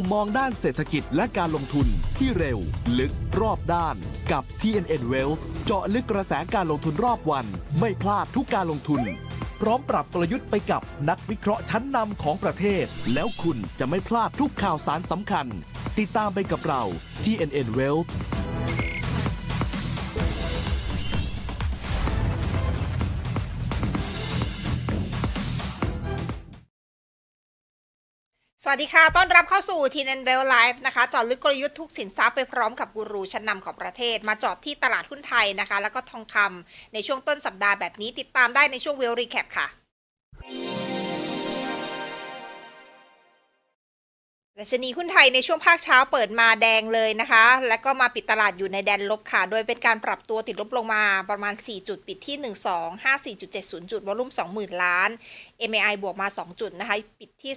มุมมองด้านเศรษฐกิจและการลงทุนที่เร็ว ลึกรอบด้าน กับ TNN Wealth เจาะลึกกระแสการลงทุนรอบวัน ไม่พลาดทุกการลงทุน พร้อมปรับกลยุทธ์ไปกับนักวิเคราะห์ชั้นนำของประเทศ แล้วคุณจะไม่พลาดทุกข่าวสารสำคัญ ติดตามไปกับเรา TNN Wealth สวัสดีค่ะ ต้อนรับเข้าสู่ t n n w e l l Live นะคะจอดลึกกลยุทธ์ทุกสินทรัพย์ไปพร้อมกับกูรูชั้นนำของประเทศ มาจอดที่ตลาดหุ้นไทยนะคะ แล้วก็ทองคำในช่วงต้นสัปดาห์แบบนี้ติดตามได้ในช่วงเวลรีแคปค่ะ ดัชนีหุ้นไทยในช่วงภาคเช้าเปิดมาแดงเลยนะคะ และก็มาปิดตลาดอยู่ในแดนลบค่ะ โดยเป็นการปรับตัวติดลบลงมาประมาณ 4 จุดปิดที่ 1254.70 จุดวอลุ่ม 20,000 ล้าน MAI บวกมา 2 จุดนะคะ ปิดที่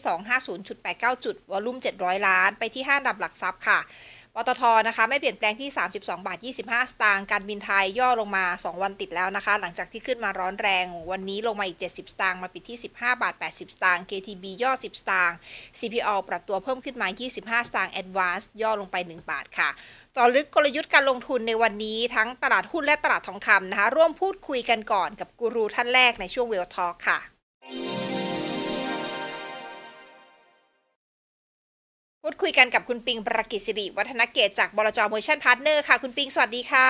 250.89 จุดวอลุ่ม 700 ล้าน ไปที่ 5 ดับหลักทรัพย์ค่ะ ปตทนะคะไม่เปลี่ยนแปลงที่ 32 บาท 25 สตางค์การบินไทยย่อลงมา 2 วันติดแล้วนะคะ หลังจากที่ขึ้นมาร้อนแรง วันนี้ลงมาอีก 70 สตางค์มาปิดที่ 15 บาท 80 สตางค์ KTB ย่อ 10 สตางค์ CPO ปรับตัวเพิ่มขึ้นมา 25 สตางค์ Advance ย่อลงไป 1 บาทค่ะเจอลึกกลยุทธ์การลงทุนในวันนี้ทั้งตลาดหุ้นและตลาดทองคำนะคะ ร่วมพูดคุยกันก่อนกับกูรูท่านแรกในช่วงเวลทอ k ค่ะ พูดคุยกันกับคุณปิงประกิจสิริวัฒนเกตจากบลจเมอร์ชั่นพาร์ทเนอร์ค่ะ คุณปิงสวัสดีค่ะ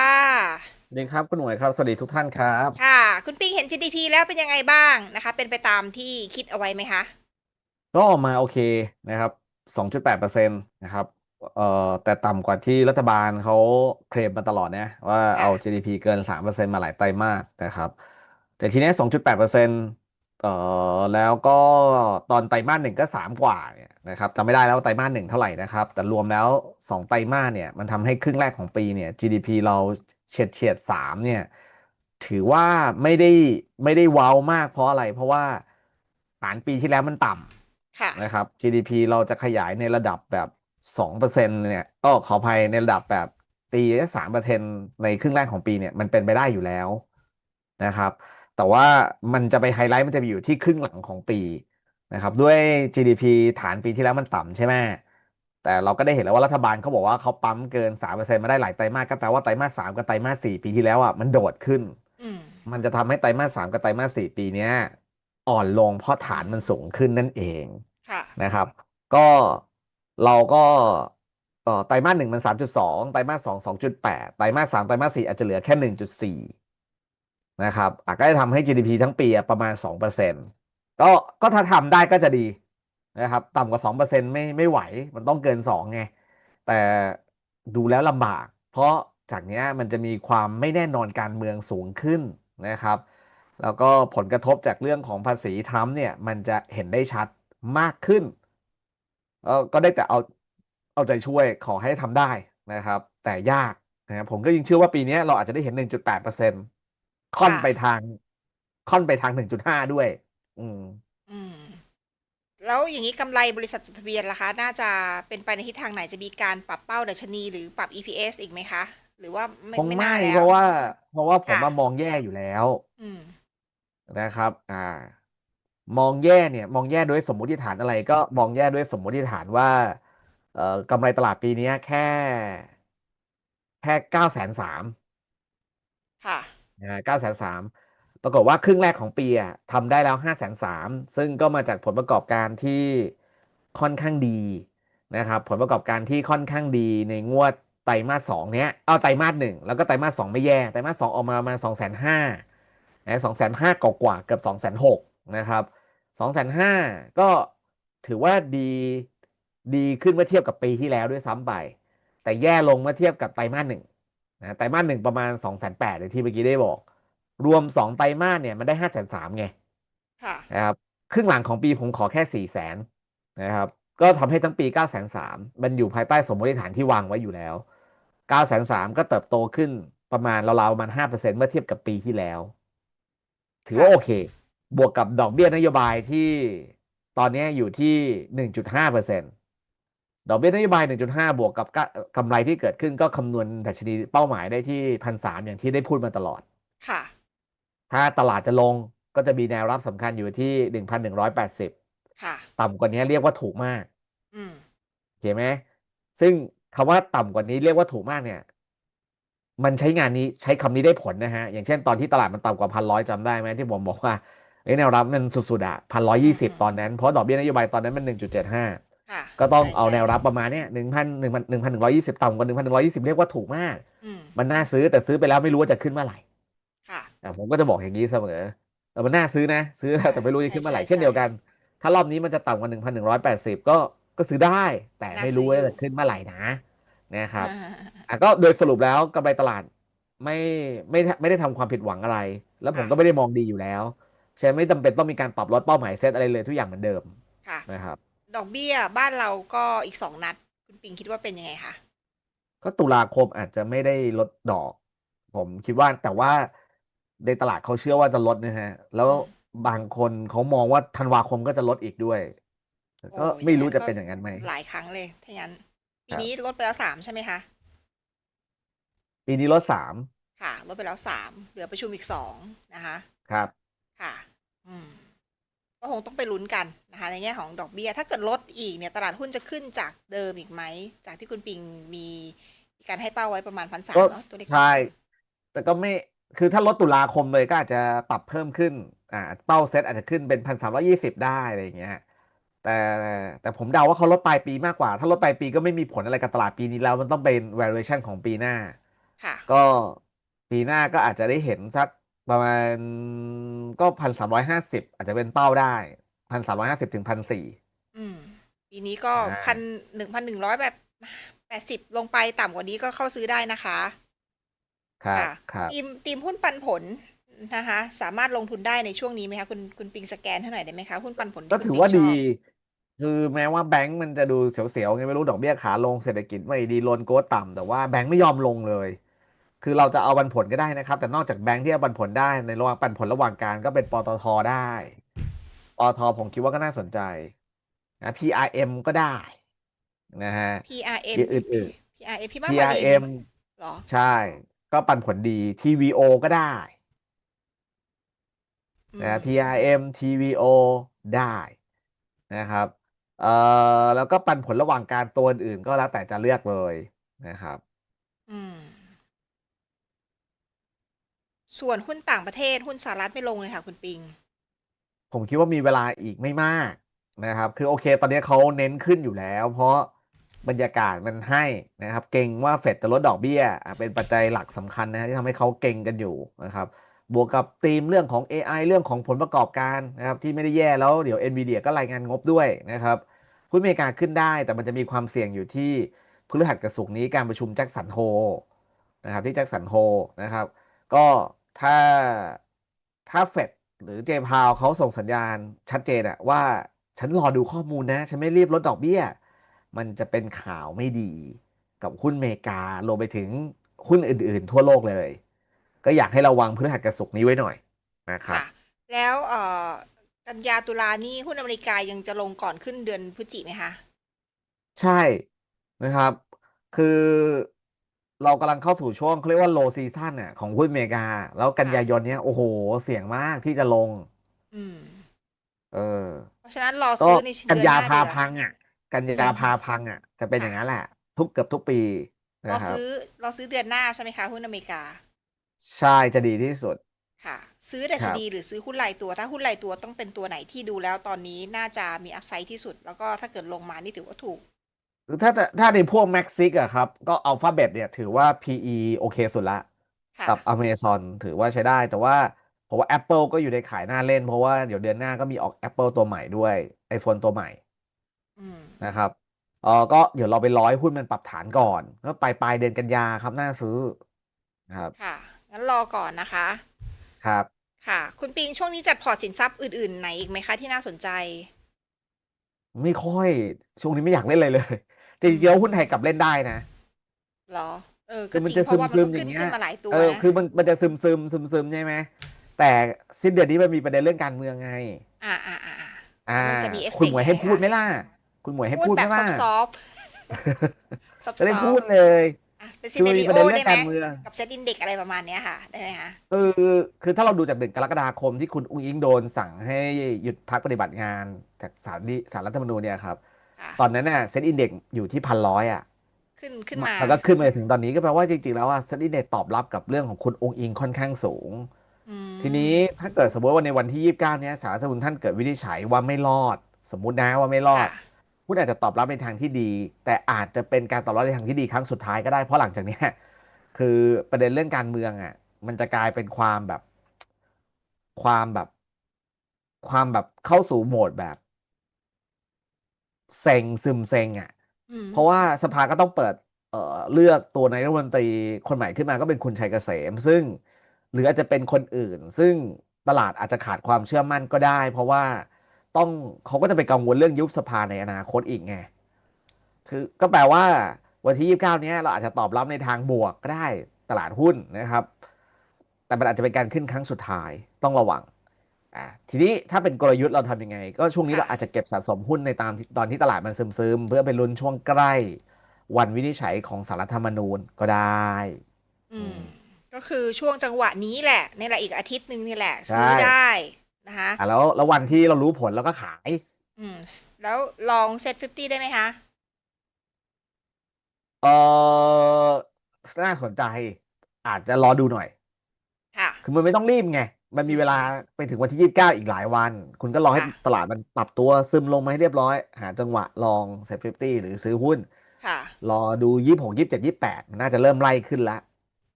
สวัสดีครับคุณหน่วยครับ สวัสดีทุกท่านครับ ค่ะ คุณปิงเห็น GDP แล้วเป็นยังไงบ้างนะคะ เป็นไปตามที่คิดเอาไว้ไหมคะ ก็ออกมาโอเคนะครับ 2.8%นะครับเอ่อแต่ต่ำกว่าที่รัฐบาลเขาเคลมมาตลอดนะว่าเอา GDP เกิน 3%มาหลายไตรมาสนะครับ แต่ทีนี้ 2.8%เอ่อแล้วก็ตอนไตรมาสหนึ่งก็ 3 กว่าเนี่ยนะครับจำไม่ได้แล้วว่าไตรมาสหนึ่งเท่าไหร่นะครับ แต่รวมแล้ว 2 ไตรมาสเนี่ยมันทำให้ครึ่งแรกของปีเนี่ย GDP เราเฉียดเฉียดสามเนี่ยถือว่าไม่ได้ไม่ได้ว้าวมากเพราะอะไร เพราะว่าฐานปีที่แล้วมันต่ำค่ะนะครับ GDP เราจะขยายในระดับแบบ2%เนี่ยก็ขออภัยในระดับแบบตีสามเปอร์เซ็นในครึ่งแรกของปีเนี่ยมันเป็นไปได้อยู่แล้วนะครับ แต่ว่ามันจะไปไฮไลท์มันจะไปอยู่ที่ครึ่งหลังของปีนะครับด้วย GDP ฐานปีที่แล้วมันต่ำใช่ไหมแต่เราก็ได้เห็นแล้วว่ารัฐบาลเขาบอกว่าเขาปั๊มเกิน3%มาได้หลายไตรมาสก็แปลว่าไตรมาสสามกับไตรมาสสี่ปีที่แล้วอะมันโดดขึ้นอืมมันจะทำให้ไตรมาสสามกับไตรมาสสี่ปีเนี้ยอ่อนลงเพราะฐานมันสูงขึ้นนั่นเองค่ะนะครับ ก็เราก็เอ่อไตรมาสหนึ่งมันสามจุดสองไตรมาสสองสองจุดแปดไตรมาสสามไตรมาสสี่อาจจะเหลือแค่หนึ่งจุดสี่ นะครับอาจก็จะทำให้ GDP ทั้งปีประมาณสองเปอร์เซ็นต์ก็ก็ถ้าทำได้ก็จะดีนะครับต่ำกว่าสองเปอร์เซ็นต์ไม่ไม่ไหวมันต้องเกินสองไง แต่ดูแล้วลำบาก เพราะจากนี้มันจะมีความไม่แน่นอนการเมืองสูงขึ้นนะครับ แล้วก็ผลกระทบจากเรื่องของภาษีทรัมป์เนี่ยมันจะเห็นได้ชัดมากขึ้น ก็ได้แต่เอาเอาใจช่วยขอให้ทำได้นะครับ แต่ยากนะครับผมก็ยังเชื่อว่าปีนี้เราอาจจะได้เห็น 1.8เปอร์เซ็นต์ ค่อนค่ะไปทาง ค่อนไปทาง1.5ด้วย อืม อืม แล้วอย่างนี้กำไรบริษัทจดทะเบียนล่ะคะ น่าจะเป็นไปในทิศทางไหนจะมีการปรับเป้าดัชนีหรือปรับ EPS อีกไหมคะ หรือว่าไม่คงไม่ไม่น่าแล้เพวราะว่า เพราะว่าผมค่ะ มามองแย่อยู่แล้วอืม นะครับ อ่า มองแย่เนี่ย มองแย่ด้วยสมมุติฐานอะไร ก็มองแย่ด้วยสมมุติฐานว่า เอ่อกำไรตลาดปีนี้แค่ แค่เก้าแสนสาม ค่ะนะ เก้าแสนสามปรากฏว่าครึ่งแรกของปีอะทำได้แล้วห้าแสนสามซึ่งก็มาจากผลประกอบการที่ค่อนข้างดีนะครับ ผลประกอบการที่ค่อนข้างดีในงวดไตรมาสสองเนี้ย เอาไตรมาสหนึ่งแล้วก็ไตรมาสสองไม่แย่ ไตรมาสสองออกมาประมาสองแสนห้าสองแสนห้ากว่าเกือบสองแสนหกนะครับสองแสนห้าก็ถือว่าดีดีขึ้นเมื่อเทียบกับปีที่แล้วด้วยซ้ำไป แต่แย่ลงเมื่อเทียบกับไตรมาสหนึ่ง นะไตรมาสหนึ่งประมาณ2องแสนแปดเลยที่เมื่อกี้ได้บอก รวม 2 ไตรมาสเนี่ยมันได้ห้าแสนสามไงค่ะนะครับครึ่งหลังของปีผมขอแค่สี่แสนนะครับก็ทำให้ทั้งปี9ก้าแสนสามมันอยู่ภายใต้สมมติฐานที่วางไว้อยู่แล้ว9ก้าแสนสามก็เติบโตขึ้นประมาณราวๆประมาณห้าเปอร์เซ็นเมื่อเทียบกับปีที่แล้ว ถือว่าค่ะโอเค บวกกับดอกเบี้ยนโยบายที่ตอนนี้อยู่ที่หนึ่งจุดห้าเปอร์เซ็น ดอกเบี้ยนโยบาย 1.5 บวกกับกะกำไรที่เกิดขึ้นก็คำนวณดัชนีเป้าหมายได้ที่พันสามอย่างที่ได้พูดมาตลอด ค่ะ ถ้าตลาดจะลงก็จะมีแนวรับสำคัญอยู่ที่ 1,180 ค่ะ ต่ำกว่านี้เรียกว่าถูกมาก อืมเห็นไหม ซึ่งคำว่าต่ำกว่านี้เรียกว่าถูกมากเนี่ย มันใช้งานนี้ใช้คำนี้ได้ผลนะฮะ อย่างเช่นตอนที่ตลาดมันต่ำกว่าพันร้อยจำได้ไหมที่ผมบอกว่าเอ้ยแนวรับมันสุดๆอะพันร้อยี่สิบอืมตอนนั้น เพราะดอกเบี้ยนโยบายตอนนั้นมันหนึ่งจุดเจ็ดห้าค่ะ ก็ต้องใช่เอาใช่แนวรับประมาณเนี้ยหนึ่งพันหนึ่งพันหนึ่งพันหนึ่งร้อยยี่สิบต่ำกว่าหนึ่งพันหนึ่งร้อยยี่สิบเรียกว่าถูกมากอืมมันน่าซื้อแต่ซื้อไปแล้วไม่รู้ว่าจะขึ้นเมื่อไหร่ค่ะอะผมก็จะบอกอย่างนี้เสมอแต่มันน่าซื้อนะ ซื้อแล้วแต่ไม่รู้จะขึ้นเมื่อไหร่ใช่ใช่เช่นเดียวกัน ถ้ารอบนี้มันจะต่ำกว่าหนึ่งพันหนึ่งร้อยแปดสิบก็ก็ซื้อได้ แต่น่าไม่ซื้รู้อว่าอยู่จะขึ้นเมื่อไหร่นะนะครับอ่าอะก็โดยสรุปแล้วกำไรตลาดไม่ไม่ไม่ได้ทำความผิดหวังอะไร แล้วผมค่ะก็ไม่ได้มองดีอยู่แล้วฉะนั้นไม่จำเป็นต้องมีการปรับลดเป้าหมายเซตอะไรเลยทุกอย่างเหมือนเดิมค่ะนะครับ ดอกเบี้ยบ้านเราก็อีกสองนัด คุณปิงคิดว่าเป็นยังไงคะก็ตุลาคมอาจจะไม่ได้ลดดอก ผมคิดว่าแต่ว่าในตลาดเขาเชื่อว่าจะลดนะฮะ แล้วบางคนเขามองว่าธันวาคมก็จะลดอีกด้วยก็โอ้ไม่รู้อย่างนั้จะนก็เป็นอย่างนั้นไหมหลายครั้งเลยถ้างั้นปีครับนี้ลดไปแล้วสามใช่ไหมคะปีนี้ลดสามค่ะลดไปแล้วสามเหลือประชุมอีกสองนะคะ ครับ ค่ะ อืม ก็คงต้องไปลุ้นกันนะคะในแง่ของดอกเบี้ย ถ้าเกิดลดอีกเนี่ยตลาดหุ้นจะขึ้นจากเดิมอีกไหม จากที่คุณปิงมีมีการให้เป้าไว้ประมาณพันสามก็เนาะตัวเลขใช่แต่ก็ไม่คือถ้าลดตุลาคมเลยก็อาจจะปรับเพิ่มขึ้นอ่าเป้าเซตอาจจะขึ้นเป็นพันสามร้อยี่สิบได้อะไรอย่างเงี้ยแต่แต่ผมเดาว่าเขาลดปลายปีมากกว่า ถ้าลดปลายปีก็ไม่มีผลอะไรกับตลาดปีนี้แล้วมันต้องเป็น valuation ของปีหน้าค่ะก็ปีหน้าก็อาจจะได้เห็นสัก ประมาณก็พันสามร้อยห้าสิบอาจจะเป็นเป้าได้พันสามร้อยห้าสิบถึงพันสี่อืมปีนี้ก็อ่าพันหนึ่งพันหนึ่งร้อยแบบแปดสิบลงไปต่ำกว่านี้ก็เข้าซื้อได้นะคะครับค่ะครับทีมทีมหุ้นปันผลนะคะสามารถลงทุนได้ในช่วงนี้ไหมคะคุณคุณปิงสแกนให้หน่อยได้ไหมคะหุ้นปันผลที่ก็คุณถือปิงว่าชดีอบคือแม้ว่าแบงก์มันจะดูเสียวๆไงไม่รู้ดอกเบี้ยขาลงเศรษฐกิจไม่ดีโลนโกรทต่ำแต่ว่าแบงก์ไม่ยอมลงเลย คือเราจะเอาปันผลก็ได้นะครับ แต่นอกจากแบงก์ที่เอาปันผลได้ในระหว่างปันผลระหว่างการก็เป็นปตทได้ปตทผมคิดว่าก็น่าสนใจนะ PRM ก็ได้นะฮะ PRM ที่อื่น PRM พี่บ้านวารี PRM เหรอใช่ ก็ปันผลดี TVO ก็ได้อืมนะ PRM TVO ได้นะครับเอ่อแล้วก็ปันผลระหว่างการตัวอื่นๆก็แล้วแต่จะเลือกเลยนะครับ อืม ส่วนหุ้นต่างประเทศหุ้นสหรัฐไม่ลงเลยค่ะ คุณปิง ผมคิดว่ามีเวลาอีกไม่มากนะครับ คือโอเค ตอนนี้เขาเน้นขึ้นอยู่แล้ว เพราะบรรยากาศมันให้นะครับ เก่งว่าเฟดจะลดดอกเบี้ย เป็นปัจจัยหลักสำคัญนะฮะที่ทำให้เขาเก่งกันอยู่นะครับ บวกกับธีมเรื่องของ AI เรื่องของผลประกอบการนะครับที่ไม่ได้แย่แล้วเดี๋ยว NVIDIA ก็รายงานงบด้วยนะครับหุ้นอเมริกาขึ้นได้แต่มันจะมีความเสี่ยงอยู่ที่พฤหัสกับศุกร์นี้การประชุมแจ็คสันโฮนะครับที่แจ็คสันโฮนะครับก็ ถ้าถ้าเฟดหรือเจพาวเขาส่งสัญญาณชัดเจนอะว่า ฉันรอดูข้อมูลนะ ฉันไม่รีบลดดอกเบี้ย มันจะเป็นข่าวไม่ดี กับหุ้นอเมริการวมไปถึงหุ้นอื่น ๆ ทั่วโลกเลย ก็อยากให้ระวังพฤหัสกับศุกร์นี้ไว้หน่อยนะครับค่ะแล้วเอ่อกันยาตุลานี่หุ้นอเมริกายังจะลงก่อนขึ้นเดือนพฤศจิไหมคะ ใช่นะครับ คือ เรากำลังเข้าสู่ช่วงเขาเรียกว่า low season น่ะของหุ้นอเมริกา แล้วกันยายนเนี้ย โอ้โห เสี่ยงมากที่จะลง อืม เออ เพราะฉะนั้นรอก็ซื้อในกันเดือนหยาน้าพาดีกว่าพังอะ กันยาพาพังอะ จะเป็นอย่างนั้นแหละ ทุกเกือบทุกปีรอนะครับซื้อรอซื้อเดือนหน้าใช่ไหมคะหุ้นอเมริกา ใช่จะดีที่สุด ค่ะ ซื้อดัชนีหรือซื้อหุ้นรายตัว ถ้าหุ้นรายตัวต้องเป็นตัวไหนที่ดูแล้วตอนนี้น่าจะมีอัพไซด์ที่สุด แล้วก็ถ้าเกิดลงมานี่ถือว่าถูกคือ ถ้าถ้าในพวก Max ซิกอะครับ ก็อัลฟาเบตเนี่ยถือว่า PE โอเคสุดละ ค่ะ กับ Amazon ถือว่าใช้ได้ แต่ว่าผมว่า Apple ก็อยู่ในขายหน้าเล่น เพราะว่าเดี๋ยวเดือนหน้าก็มีออก Apple ตัวใหม่ด้วย iPhone ตัวใหม่อืม นะครับเออก็เดี๋ยวเราไปร้อยหุ้นมันปรับฐานก่อนก็ปลายปลายเดือนกันยาครับน่าซื้อนะครับค่ะ งั้นรอก่อนนะคะ ครับ ค่ะ คุณปิงช่วงนี้จัดพอร์ตสินทรัพย์อื่น ๆ ไหนอีกไหมคะที่น่าสนใจ ไม่ค่อยช่วงนี้ไม่อยากเล่นอะไรเลย แต่จริงๆแล้วหุ้นไทยกลับเล่นได้นะ เหรอ เออคืก็อมันจริงจะเพราะว่ามันซึก็มๆอขึ้นย่างเงี้ย ขึ้นมาหลายตัวเออนะคือมันมันจะซึมซึมซึมซึมใช่ไหมแต่สิ้นเดือนนี้มันมีประเด็นเรื่องการเมืองไง อ่าอ่าอ่า อ่าอ่ามันจะมีเอฟเฟกต์ คุณหมวยให้ยังไงพูดคะไหมล่ะ คุณหมวยให้พูพูดดแบไหมบล่ะซอฟต์ๆซอฟจะได้ต์พูดเลยๆอะเป็นซีคือเนมันริมีโอประเด็นเรื่ได้องไหมการเมือง กับเซตอินเด็กอะไรประมาณเนี้ยค่ะ ได้ไหมคะ คือคือถ้าเราดูจากหนึ่งกรกฎาคมที่คุณอุ้งอิงโดนสั่งให้หยุดพักปฏิบัติงานจากศาลดีศาลรัฐธรรมนูญเนี่ยครับค่ะ ตอนนั้นน่ะเซ็นอินเด็กอยู่ที่พันร้อยอะขึ้นขึ้นมาแล้วก็ขึ้นมาถึงตอนนี้ก็แปลว่าจริงๆแล้วว่าเซ็นอินเด็กตอบรับกับเรื่องของคุณองค์อิงค่อนข้างสูงอืมทีนี้ถ้าเกิดสมมติว่าในวันที่ 29 เนี้ยสารรัฐธรรมนูญท่านเกิดวินิจฉัยว่าไม่รอด สมมุตินะว่าไม่รอดค่ะคุณอาจจะตอบรับในทางที่ดี แต่อาจจะเป็นการตอบรับในทางที่ดีครั้งสุดท้ายก็ได้เพราะหลังจากเนี้ยคือประเด็นเรื่องการเมืองอะ มันจะกลายเป็นความแบบ ความแบบ ความแบบเข้าสู่โหมดแบบ เซ็งซึมเซ็งอะอืมเพราะว่าสภาก็ต้องเปิดเอ่อเลือกตัวนายกรัฐมนตรีคนใหม่ขึ้นมาก็เป็นคุณชัยเกษม ซึ่งหรืออาจจะเป็นคนอื่น ซึ่งตลาดอาจจะขาดความเชื่อมั่นก็ได้ เพราะว่าต้องเขาก็จะไปกังวลเรื่องยุบสภาในอนาคตอีกไงคือก็แปลว่าวันที่ 29 เนี้ยเราอาจจะตอบรับในทางบวกก็ได้ตลาดหุ้นนะครับ แต่มันอาจจะเป็นการขึ้นครั้งสุดท้ายต้องระวัง อ่าทีนี้ถ้าเป็นกลยุทธ์เราทำยังไง ก็ช่วงนี้เราอาจจะเก็บสะสมหุ้นในตามที่ตอนที่ตลาดมันซึมๆ เพื่อไปลุ้นช่วงใกล้ วันวินิจฉัยของสารรัฐธรรมนูญก็ได้ อืมก็คือช่วงจังหวะนี้แหละนี่แหละอีกอาทิตย์หนึ่งนี่แหละใช่ซื้อได้นะคะอะแล้วแล้ววันที่เรารู้ผลเราก็ขาย อืม แล้วลองเซ็ตฟิฟตี้ได้ไหมคะเออน่าสนใจ อาจจะรอดูหน่อย ค่ะ คือมันไม่ต้องรีบไง มันมีเวลาไปถึงวันที่29อีกหลายวัน คุณก็รอให้ค่ะตลาดมันปรับตัวซึมลงมาให้เรียบร้อย หาจังหวะลองเซ็ตฟิฟตี้หรือซื้อหุ้นค่ะรอดู26 27 28มันน่าจะเริ่มไล่ขึ้นแล้ว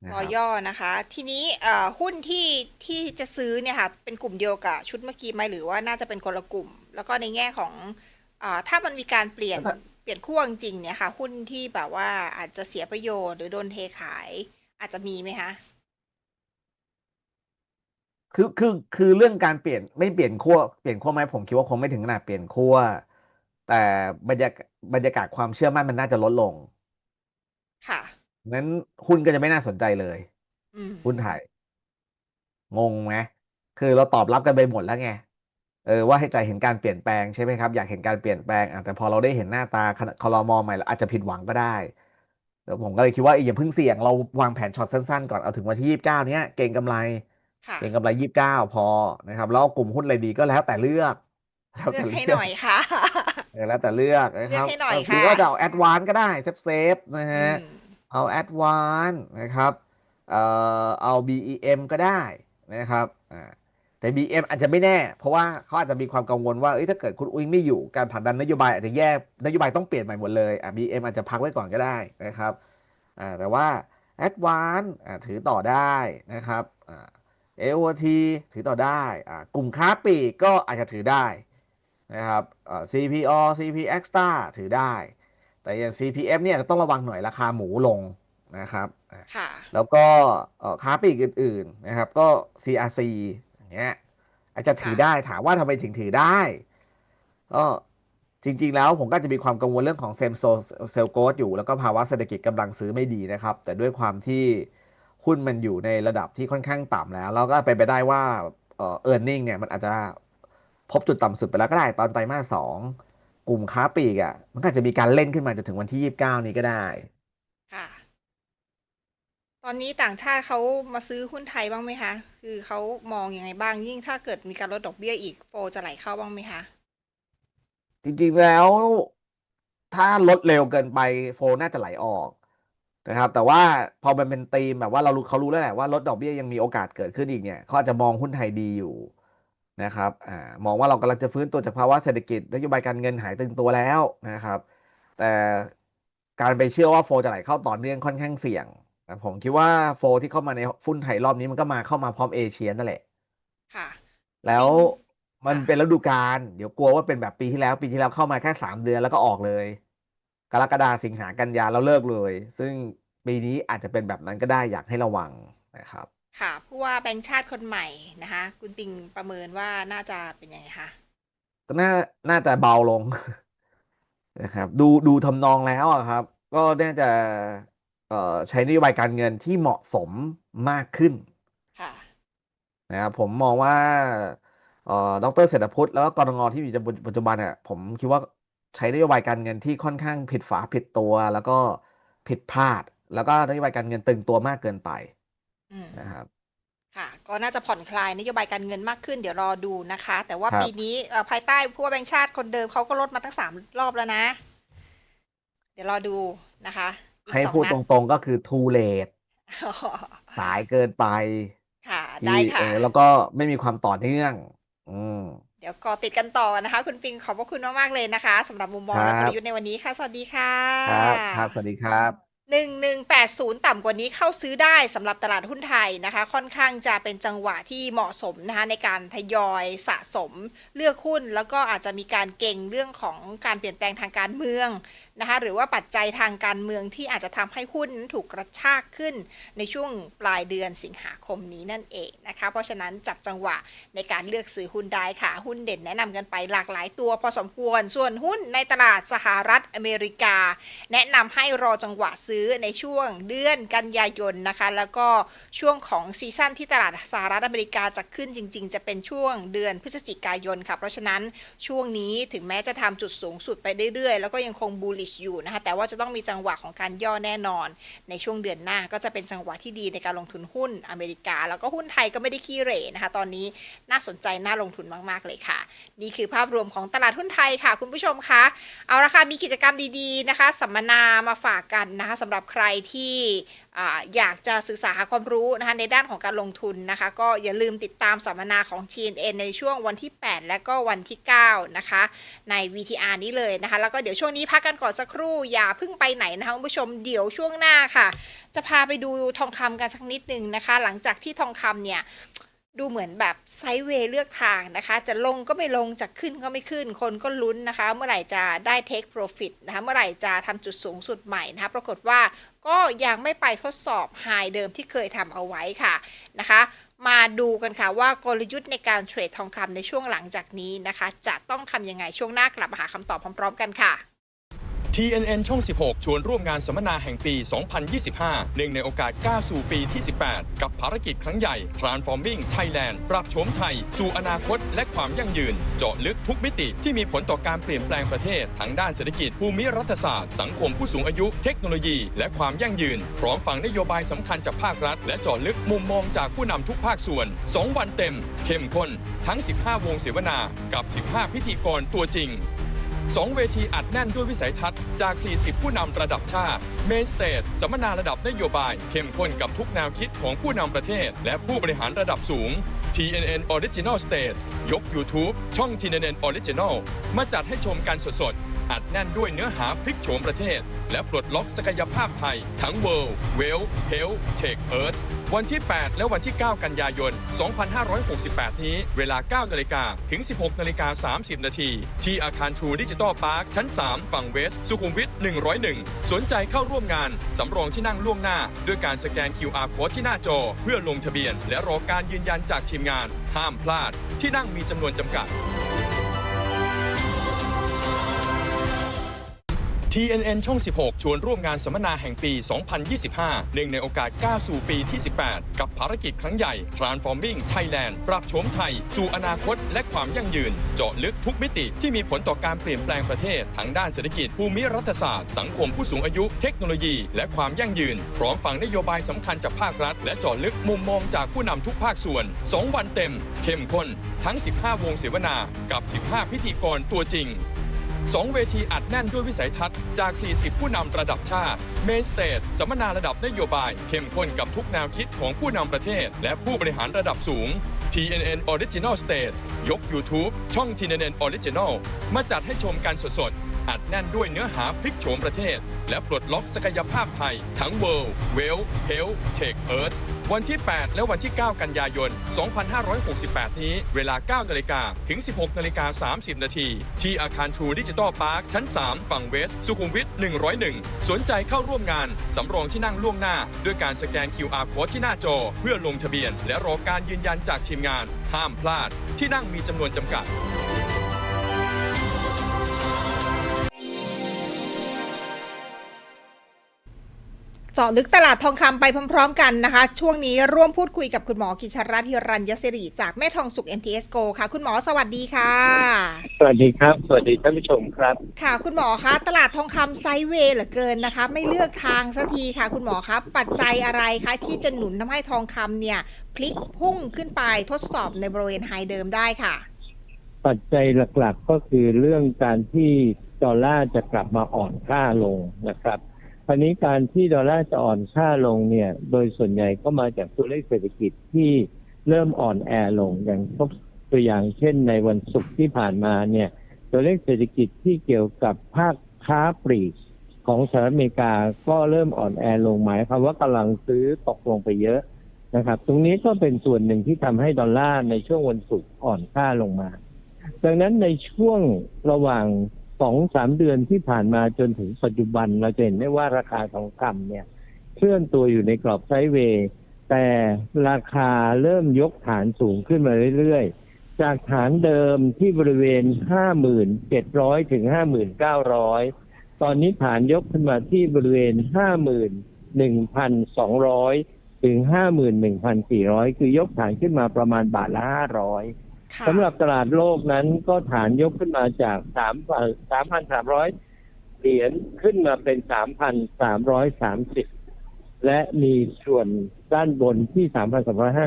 นะรคอรับย่อนะคะ ทีนี้เอ่อหุ้นที่ที่จะซื้อเนี่ยค่ะเป็นกลุ่มเดียวกับชุดเมื่อกี้ไหมหรือว่าน่าจะเป็นคนละกลุ่ม แล้วก็ในแง่ของเอ่อถ้ามันมีการเปลี่ยนถ้าเปลี่ยนขั้วจริงๆเนี่ยค่ะ หุ้นที่แบบว่าอาจจะเสียประโยชน์หรือโดนเทขายอาจจะมีไหมคะ คือคือคือเรื่องการเปลี่ยนไม่เปลี่ยนขั้วเปลี่ยนขั้วไหมผมคิดว่าคงไม่ถึงขนาดเปลี่ยนขั้วแต่บรรยากาศบรรยากาศความเชื่อมั่นมันน่าจะลดลง ค่ะนั้นหุ้นก็จะไม่น่าสนใจเลยอืมหุ้นไทยงงไหมคือเราตอบรับกันไปหมดแล้วไงเออว่าให้ใจเห็นการเปลี่ยนแปลงใช่ไหมครับ อยากเห็นการเปลี่ยนแปลงอะแต่พอเราได้เห็นหน้าตาคณะครมใหม่เราอาจจะผิดหวังก็ได้แล้วผมก็เลยคิดว่าเอ้ยอย่าเพิ่งเสี่ยงเราวางแผนช็อตสั้นๆก่อนเอาถึงวันที่ยี่สิบเก้าเนี้ยเก่งกำไร ค่ะเก่งกำไรยี่สิบเก้าพอนะครับแล้วเอากลุ่มหุ้นอะไรดีก็แล้วแต่เลือกแล้วเลืแต่อกให้เลืหน่อยค่ะ เออแล้วแต่เลือกนะครับเลือกให้หน่อยบางทีค่ะ ก็จะเอาแอดวานก็ได้เซฟเซฟๆนะฮะอืมเอา Advance นะครับ เอ่อ เอา BEM ก็ได้นะครับอ่าแต่ BEM อาจจะไม่แน่ เพราะว่าเขาอาจจะมีความกังวลว่าเอ้ยถ้าเกิดคุณอุ้งไม่อยู่การผลักดันนโยบายอาจจะแยกนโยบายต้องเปลี่ยนใหม่หมดเลยอ่า BEM อาจจะพักไว้ก่อนก็ได้นะครับอ่าแต่ว่า Advance อ่าถือต่อได้นะครับอ่า AOT ถือต่อได้อ่ากลุ่มค้าปลีกก็อาจจะถือได้นะครับอ่า CPO CP Extra ถือได้ แต่อย่าง CPF เนี่ยจะต้องระวังหน่อยราคาหมูลงนะครับอะค่ะแล้วก็เอ่อค้าปลีกอื่นๆนะครับก็ CRC อย่างเงี้ยอาจจะถือค่ะได้ถามว่าทำไมถึงถือได้ก็จริง ๆ แล้วผมก็จะมีความกังวลเรื่องของเซมโซเซลโกดอยู่ แล้วก็ภาวะเศรษฐกิจกำลังซื้อไม่ดีนะครับ แต่ด้วยความที่ หุ้นมันอยู่ในระดับที่ค่อนข้างต่ำแล้วแล้วก็เป็นไปได้ว่าเอ่อ e a r n i n g เนี่ยมันอาจจะพบจุดต่ำสุดไปแล้วก็ได้ตอนไตรมาสสองกลุ่มค้าปลีกอะ มันก็อาจจะมีการเล่นขึ้นมาจนถึงวันที่29นี้ก็ได้ ค่ะ ตอนนี้ต่างชาติเขามาซื้อหุ้นไทยบ้างไหมคะ คือเขามองยังไงบ้างยิ่งถ้าเกิดมีการลดดอกเบี้ยอีกโปรจะไหลเข้าบ้างไหมคะ จริงๆแล้ว ถ้าลดเร็วเกินไปโฟลน่าจะไหลออก นะครับแต่ว่าพอมันเป็นธีมแบบว่าเรารู้เขารู้แล้วแหละว่าลดดอกเบี้ยยังมีโอกาสเกิดขึ้นอีกเนี่ยเขาอาจจะมองหุ้นไทยดีอยู่นะครับอ่ามองว่าเรากำลังจะฟื้นตัวจากภาวะเศรษฐกิจนโยบายการเงินหายตึงตัวแล้วนะครับ แต่การไปเชื่อว่าโฟลจะไหลเข้าต่อเนื่องค่อนข้างเสี่ยงนะผมคิดว่าโฟลที่เข้ามาในหุ้นไทยรอบนี้มันก็มาเข้ามาพร้อมเอเชียนั่นแหละค่ะแล้วจริงมันค่ะเป็นฤดูกาลเดี๋ยวกลัวว่าเป็นแบบปีที่แล้ว ปีที่แล้วเข้ามาแค่สามเดือนแล้วก็ออกเลยก รกฎาสิงหากันยาแล้วเลิกเลย ซึ่งปีนี้อาจจะเป็นแบบนั้นก็ได้อยากให้ระวังนะครับ ค่ะผู้ว่าแบงค์ชาติคนใหม่นะคะ คุณปิงประเมินว่าน่าจะเป็นยังไงคะก็น่าน่าจะเบาลงนะครับดูดูทำนองแล้วอะครับ ก็น่าจะเอ่อใช้นโยบายการเงินที่เหมาะสมมากขึ้นค่ะนะครับผมมองว่าเอ่อดรเศรษฐพุทธแล้วก็กรงที่อยู่ปัจจุบันเนี่ยผมคิดว่า ใช้นโยบายการเงินที่ค่อนข้างผิดฝาผิดตัว แล้วก็ผิดพลาด แล้วก็นโยบายการเงินตึงตัวมากเกินไปอืมนะครับค่ะก็น่าจะผ่อนคลายนโยบายการเงินมากขึ้นเดี๋ยวรอดูนะคะ แต่ว่าครับปีนี้เอ่อภายใต้ผู้ว่าแบงค์ชาติคนเดิมเขาก็ลดมาตั้งสามรอบแล้วนะ เดี๋ยวรอดูนะคะอีกให้สองพูดนัตรงๆก็คือ too late อ๋อสายเกินไปค่ะที่ได้ค่ะเออแล้วก็ไม่มีความต่อเนื่อง อืมเดี๋ยวกอติดกันต่อนะคะ คุณปิงขอบพระคุณมากๆเลยนะคะสำหรับมุมมองและคกรับลยุทธ์ในวันนี้ค่ะ สวัสดีค่ะครับครับสวัสดีครับหนึ่งหนึ่งแปดศูนย์ต่ำกว่านี้เข้าซื้อได้สำหรับตลาดหุ้นไทยนะคะ ค่อนข้างจะเป็นจังหวะที่เหมาะสมนะคะในการทยอยสะสมเลือกหุ้น แล้วก็อาจจะมีการเก่งเรื่องของการเปลี่ยนแปลงทางการเมือง นะคะหรือว่าปัจจัยทางการเมืองที่อาจจะทำให้หุ้นนั้นถูกกระชากขึ้นในช่วงปลายเดือนสิงหาคมนี้นั่นเองนะคะเพราะฉะนั้นจับจังหวะในการเลือกซื้อหุ้นได้ค่ะ หุ้นเด่นแนะนำกันไปหลากหลายตัวพอสมควร ส่วนหุ้นในตลาดสหรัฐอเมริกา แนะนำให้รอจังหวะซื้อในช่วงเดือนกันยายนนะคะแล้วก็ช่วงของซีซั่นที่ตลาดสหรัฐอเมริกาจะขึ้นจริง ๆ จะเป็นช่วงเดือนพฤศจิกายนค่ะเพราะฉะนั้นช่วงนี้ถึงแม้จะทำจุดสูงสุดไปเรื่อยๆ แล้วก็ยังคงบูล bullish อยู่นะคะแต่ว่าจะต้องมีจังหวะของการย่อแน่นอน ในช่วงเดือนหน้าก็จะเป็นจังหวะที่ดีในการลงทุนหุ้นอเมริกา แล้วก็หุ้นไทยก็ไม่ได้ขี้เหร่นะคะตอนนี้น่าสนใจน่าลงทุนมาก ๆ เลยค่ะ นี่คือภาพรวมของตลาดหุ้นไทยค่ะ คุณผู้ชมคะเอาละค่ะมีกิจกรรมดีๆนะคะสัมมนามาฝากกันนะคะสำหรับใครที่ อยากจะศึกษาหาความรู้นะคะในด้านของการลงทุนนะคะ ก็อย่าลืมติดตามสัมมนาของ TNN ในช่วงวันที่ 8 และก็วันที่ 9 นะคะ ใน VTR นี้เลยนะคะ แล้วก็เดี๋ยวช่วงนี้พักกันก่อนสักครู่ อย่าเพิ่งไปไหนนะคะคุณผู้ชมเดี๋ยวช่วงหน้าค่ะ จะพาไปดูทองคำกันสักนิดหนึ่งนะคะ หลังจากที่ทองคำเนี่ย ดูเหมือนแบบไซเวย์เลือกทางนะคะ จะลงก็ไม่ลงจะขึ้นก็ไม่ขึ้น คนก็ลุ้นนะคะ เมื่อไหร่จะได้ take profit นะคะ เมื่อไหร่จะทำจุดสูงสุดใหม่นะคะ ปรากฏว่าก็ยังไม่ไปทดสอบไฮเดิมที่เคยทำเอาไว้ค่ะนะคะมาดูกันค่ะว่ากลยุทธ์ในการเทรดทองคำในช่วงหลังจากนี้นะคะ จะต้องทำยังไงช่วงหน้ากลับมาหาคำตอบพร้อม ๆ กันค่ะ TNN ช่อง 16 ชวนร่วมงานสัมมนาแห่งปี 2025 เนื่องในโอกาสก้าวสู่ปีที่ 18 กับภารกิจครั้งใหญ่ Transforming Thailand ปรับโฉมไทย สู่อนาคตและความยั่งยืน เจาะลึกทุกมิติที่มีผลต่อการเปลี่ยนแปลงประเทศ ทั้งด้านเศรษฐกิจ ภูมิรัฐศาสตร์ สังคมผู้สูงอายุ เทคโนโลยี และความยั่งยืน พร้อมฟังนโยบายสำคัญจากภาครัฐ และเจาะลึกมุมมองจากผู้นำทุกภาคส่วน 2 วันเต็ม เข้มข้น ทั้ง 15 วงเสวนา กับ 15 พิธีกรตัวจริง สองเวทีอัดแน่นด้วยวิสัยทัศน์จาก 40 ผู้นำระดับชาติ เมนสเตทสัมมนาระดับนโยบาย เข้มข้นกับทุกแนวคิดของผู้นำประเทศ และผู้บริหารระดับสูง TNN Original Stage ยก YouTube ช่อง TNN Original มาจัดให้ชมกันสดๆ อัดแน่นด้วยเนื้อหาพลิกโฉมประเทศ และปลดล็อกศักยภาพไทย ทั้ง World Wealth Health Tech Earth วันที่ 8 และวันที่ 9 กันยายน 2568 นี้ เวลา 9 นาฬิกาถึง 16 นาฬิกา 30 นาที ที่อาคาร True Digital Park ชั้น 3 ฝั่งเวส สุขุมวิท 101 สนใจเข้าร่วมงาน สำรองที่นั่งล่วงหน้า ด้วยการสแกน QR Code ที่หน้าจอ เพื่อลงทะเบียน และรอการยืนยันจากทีมงาน ห้ามพลาด ที่นั่งมีจำนวนจำกัด TNN ช่อง 16 ชวนร่วมงานสัมมนาแห่งปี 2025 เนื่องในโอกาสก้าวสู่ปีที่ 18 กับภารกิจครั้งใหญ่ Transforming Thailand ปรับโฉมไทย สู่อนาคตและความยั่งยืน เจาะลึกทุกมิติที่มีผลต่อการเปลี่ยนแปลงประเทศ ทั้งด้านเศรษฐกิจ ภูมิรัฐศาสตร์ สังคมผู้สูงอายุ เทคโนโลยี และความยั่งยืน พร้อมฟังนโยบายสำคัญจากภาครัฐ และเจาะลึกมุมมองจากผู้นำทุกภาคส่วน 2 วันเต็ม เข้มข้น ทั้ง 15 วงเสวนา กับ 15 พิธีกรตัวจริง สองเวทีอัดแน่นด้วยวิสัยทัศน์จาก 40 ผู้นำระดับชาติ เมนสเตดสัมมนาระดับนโยบาย เข้มข้นกับทุกแนวคิดของผู้นำประเทศ และผู้บริหารระดับสูง TNN Original Stage ยก YouTube ช่อง TNN Original มาจัดให้ชมกันสดๆ อัดแน่นด้วยเนื้อหาพลิกโฉมประเทศ และปลดล็อกศักยภาพไทย ทั้ง World Wealth Health Tech Earth วันที่ 8 และวันที่ 9 กันยายน 2568 นี้ เวลา 9 นาฬิกา ถึง 16 นาฬิกา 30 นาที ที่อาคาร True Digital Park ชั้น 3 ฝั่งเวส สุขุมวิท 101 สนใจเข้าร่วมงาน สำรองที่นั่งล่วงหน้า ด้วยการสแกน QR Code ที่หน้าจอ เพื่อลงทะเบียน และรอการยืนยันจากทีมงาน ห้ามพลาด ที่นั่งมีจำนวนจำกัด เจาะลึกตลาดทองคำไปพร้อมๆ กันนะคะ ช่วงนี้ร่วมพูดคุยกับคุณหมอกิชรัตน์ฮิรัญยศิริจากแม่ทองสุข MTS Go ค่ะ คุณหมอสวัสดีค่ะ สวัสดีครับ สวัสดีท่านผู้ชมครับ ค่ะ คุณหมอคะตลาดทองคำไซด์เวย์เหลือเกินนะคะ ไม่เลือกทางสักทีค่ะ คุณหมอครับ ปัจจัยอะไรคะที่จะหนุนทำให้ทองคำเนี่ยพลิกพุ่งขึ้นไปทดสอบในบริเวณไฮเดิมได้ค่ะ ปัจจัยหลักๆก็คือเรื่องการที่ดอลลาร์จะกลับมาอ่อนค่าลงนะครับ คราวนี้การที่ดอลลาร์จะอ่อนค่าลงเนี่ย โดยส่วนใหญ่ก็มาจากตัวเลขเศรษฐกิจที่เริ่มอ่อนแอลงอย่างยกตัวอย่างเช่นในวันศุกร์ที่ผ่านมาเนี่ย ตัวเลขเศรษฐกิจที่เกี่ยวกับภาคค้าปลีกของสหรัฐอเมริกาก็เริ่มอ่อนแอลงหมายความว่ากำลังซื้อตกลงไปเยอะนะครับ ตรงนี้ก็เป็นส่วนหนึ่งที่ทำให้ดอลลาร์ในช่วงวันศุกร์อ่อนค่าลงมา ดังนั้นในช่วงระหว่าง สองสามเดือนที่ผ่านมาจนถึงปัจจุบันเราจะเห็นได้ว่าราคาทองคำเนี่ย เคลื่อนตัวอยู่ในกรอบไซด์เวย์ แต่ราคาเริ่มยกฐานสูงขึ้นมาเรื่อยๆ จากฐานเดิมที่บริเวณ 5,700 ถึง 5,900 ตอนนี้ฐานยกขึ้นมาที่บริเวณ 51,200 ถึง 51,400 คือยกฐานขึ้นมาประมาณบาทละ 500ค่ะ สำหรับตลาดโลกนั้นก็ฐานยกขึ้นมาจาก3 3,300เหรียญขึ้นมาเป็น3,330และมีส่วนด้านบนที่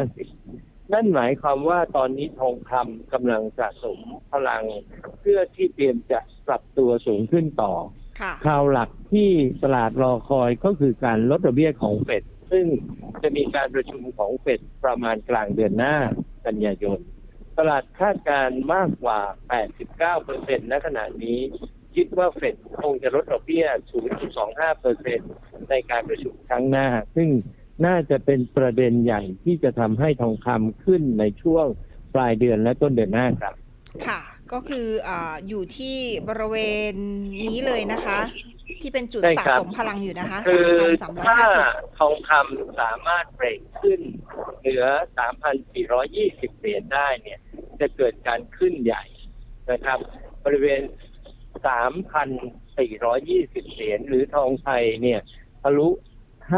3,350นั่นหมายความว่าตอนนี้ทองคำกำลังสะสมพลัง เพื่อที่เตรียมจะปรับตัวสูงขึ้นต่อค่ะข่าวหลักที่ตลาดรอคอยก็คือการลดดอกเบี้ยของเฟดซึ่งจะมีการประชุมของเฟดประมาณกลางเดือนหน้ากันยายน ตลาดคาดการณ์มากกว่า 89เปอร์เซ็นต์ณขณะนี้ คิดว่าเฟดคงจะลดดอกเบี้ย 0.25เปอร์เซ็นต์ในการประชุมครั้งหน้า ซึ่งน่าจะเป็นประเด็นใหญ่ที่จะทำให้ทองคำขึ้นในช่วงปลายเดือนและต้นเดือนหน้าครับ ค่ะ ก็คืออาอยู่ที่บริเวณนี้เลยนะคะ ที่เป็นจุดใช่สะครับสมพลังอยู่นะคะคือถ้า3,350ทองคำสามารถเบรกขึ้นเหนือ 3,420 เหรียญได้เนี่ย จะเกิดการขึ้นใหญ่นะครับ บริเวณ 3,420 เหรียญหรือทองไทยเนี่ยทะลุ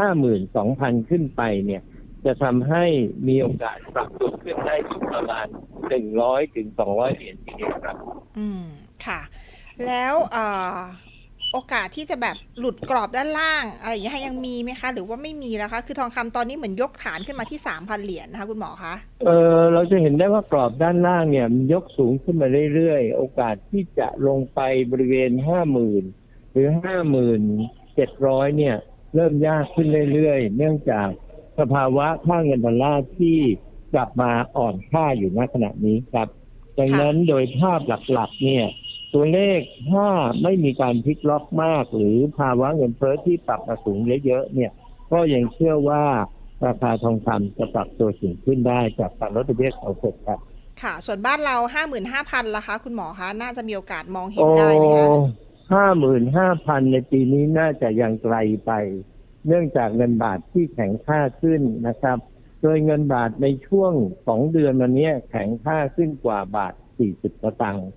52,000 ขึ้นไปเนี่ยจะทำให้มีโอกาสปรับตัวขึ้นได้ถึงประมาณ 100 ถึง 200 เหรียญทีเดียวครับ อืม ค่ะ แล้วเอ่อ โอกาสที่จะแบบหลุดกรอบด้านล่างอะไรอย่างเงี้ยยังมีไหมคะ หรือว่าไม่มีแล้วคะ คือทองคำตอนนี้เหมือนยกฐานขึ้นมาที่3,000เหรียญนะคะคุณหมอคะเออเราจะเห็นได้ว่ากรอบด้านล่างเนี่ยมันยกสูงขึ้นมาเรื่อยๆ โอกาสที่จะลงไปบริเวณห้าหมื่นหรือห้าหมื่นเจ็ดร้อยเนี่ย เริ่มยากขึ้นเรื่อยๆ เนื่องจากสภาวะค่าเงินดอลลาร์ที่กลับมาอ่อนค่าอยู่ณขณะนี้ครับ ดังนั้นโดยภาพหลักๆ เนี่ย ตัวเลขถ้าไม่มีการพลิกล็อกมาก หรือภาวะเงินเฟ้อที่ปรับมาสูงเยอะๆเนี่ย ก็ยังเชื่อว่าราคาทองคำจะปรับตัวสูงขึ้นได้จากการลดดอกเบี้ยของเฟดครับค่ะ ส่วนบ้านเรา55,000ละคะ คุณหมอคะ น่าจะมีโอกาสมองเห็นโอ้ได้ไหมคะห้าหมื่นห้าพันในปีนี้น่าจะยังไกลไป เนื่องจากเงินบาทที่แข็งค่าขึ้นนะครับ โดยเงินบาทในช่วงสองเดือนมาเนี้ยแข็งค่าขึ้นกว่าบาทสี่สิบสตางค์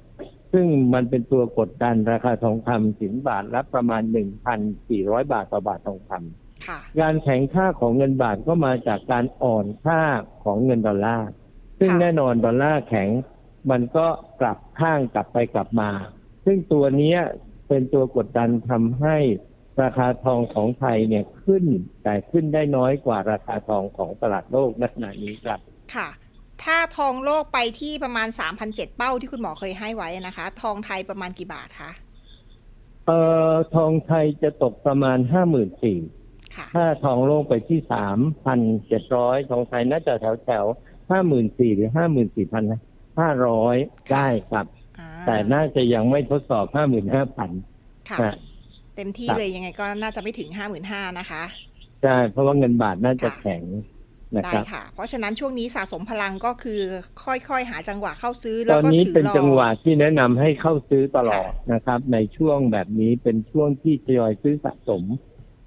ซึ่งมันเป็นตัวกดดันราคาทองคำถึงบาทละประมาณหนึ่งพันสี่ร้อยบาทต่อบาททองคำค่ะการแข็งค่าของเงินบาทก็มาจากการอ่อนค่าของเงินดอลลาร์ซึ่งค่ะแน่นอนดอลลาร์แข็ง มันก็กลับข้างกลับไปกลับมา ซึ่งตัวเนี้ยเป็นตัวกดดันทำให้ราคาทองของไทยเนี่ยขึ้น แต่ขึ้นได้น้อยกว่าราคาทองของตลาดโลกณขณะนี้ครับ ค่ะ ถ้าทองโลกไปที่ประมาณ3,007เป้าที่คุณหมอเคยให้ไว้นะคะ ทองไทยประมาณกี่บาทคะเอ่อทองไทยจะตกประมาณห้าหมื่นสี่ค่ะถ้าทองโลกไปที่สามพันเจ็ดร้อยทองไทยน่าจะแถวแถวห้าหมื่นสี่หรือห้าหมื่นสี่พันห้าร้อยได้ครับอ่าแต่น่าจะยังไม่ทดสอบห้าหมื่นห้าพันค่ะนะเต็มที่ครับเลยยังไงก็น่าจะไม่ถึง55,000นะคะใช่เพราะว่าเงินบาทน่าจะค่ะแข็งนะ ได้ครับค่ะ เพราะฉะนั้นช่วงนี้สะสมพลังก็คือค่อยๆ หาจังหวะเข้าซื้อตแล้วอนก็นี้ถือเป็นรอจังหวะที่แนะนำให้เข้าซื้อตลอดค่ะนะครับ ในช่วงแบบนี้เป็นช่วงที่ทยอยซื้อสะสม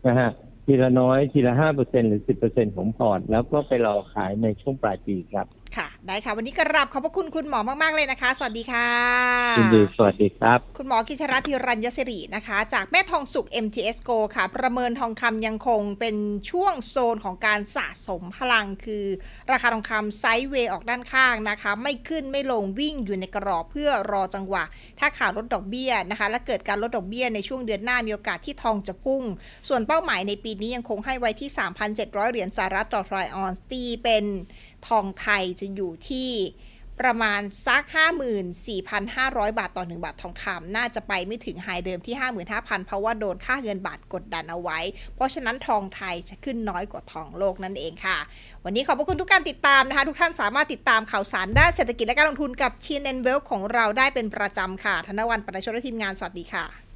นะฮะทีละน้อยทีละห้าเปอร์เซ็นหรือสิบเปอร์เซ็นของพอร์ตแล้วก็ไปรอขายในช่วงปลายปีครับ ค่ะ ได้ค่ะ วันนี้กราบขอบพระคุณคุณหมอมาก ๆ เลยนะคะ สวัสดีค่ะยินดีสวัสดีครับ คุณหมอกิชรัตน์ธิรัญยศิรินะคะ จากแม่ทองสุก MTS Go ค่ะ ประเมินทองคำยังคงเป็นช่วงโซนของการสะสมพลังคือ ราคาทองคำไซด์เวย์ออกด้านข้างนะคะ ไม่ขึ้นไม่ลงวิ่งอยู่ในกรอบเพื่อรอจังหวะ ถ้าข่าวลดดอกเบี้ยนะคะ และเกิดการลดดอกเบี้ยในช่วงเดือนหน้ามีโอกาสที่ทองจะพุ่ง ส่วนเป้าหมายในปีนี้ยังคงให้ไว้ที่ 3,700 เหรียญสหรัฐต่อทรอยออนซ์ตีเป็น ทองไทยจะอยู่ที่ประมาณสัก 54,500 บาทต่อ 1 บาททองคำน่าจะไปไม่ถึงไฮเดิมที่ 55,000 เพราะว่าโดนค่าเงินบาทกดดันเอาไว้ เพราะฉะนั้นทองไทยจะขึ้นน้อยกว่าทองโลกนั่นเองค่ะ วันนี้ขอบพระคุณทุกการติดตามนะคะ ทุกท่านสามารถติดตามข่าวสารด้านเศรษฐกิจและการลงทุนกับ TNN Wealth ของเราได้เป็นประจำค่ะ ธนวันปนชรและทีมงานสวัสดีค่ะ